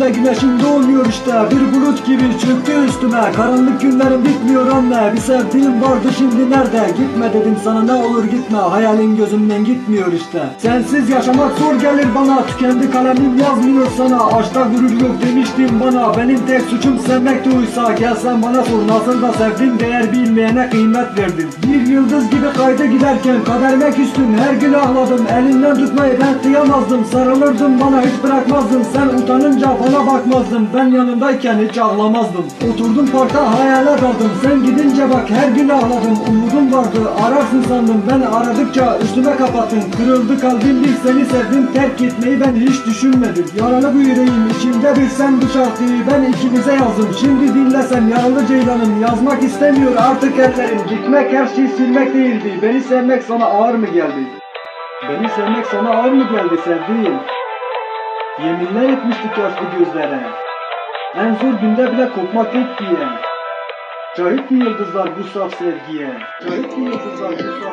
ve güneşim doğmuyor işte. Bir bulut gibi çöktü üstüme. Karanlık günlerim bitmiyor anne. Bir sevdiğim vardı şimdi nerede? Gitme dedim sana ne olur gitme. Hayalin gözümden gitmiyor işte. Sensiz yaşamak zor gelir bana. Tükendi kalemim yazmıyor sana. Aşkta gurur yok demiştin bana. Benim tek suçum sevmekti uysa Gelsen bana sor nasıl da sevdim? Değer bilmeyene kıymet verdim. Bir yıldız gibi kaydı giderken Kaderime küstüm her gün ağladım. Elinden tutmayı ben kıyamazdım. Sarılırdın bana hiç bırakmazdın. Sen utanınca bana bakmazdın Ben yanındayken hiç ağlamazdım. Oturdum parka hayale daldım Sen gidince bak her gün ağladım. Umudum vardı. Ararsın sandım. Ben aradıkça üstüme kapattın. Kırıldı kalbim. Bir seni sevdim. Terk etmeyi ben hiç düşünmedim. Yaralı bu yüreğim. İçimde bir sen bu şarkıyı Ben ikimize yazdım. Şimdi dinlesem yaralı ceylanım. Yazmak istemiyor artık ellerim. Gitmek her şeyi silmek değildi. Beni sevmek sana ağır mı geldi? Beni sevmek sana ağır mı geldi sevdiğim? Yeminler etmiştik yaşlı gözlere En zor günde bile kopmak yok diye Şahit mi yıldızlar bu saf sevgiye? Şahit mi yıldızlar bu saf?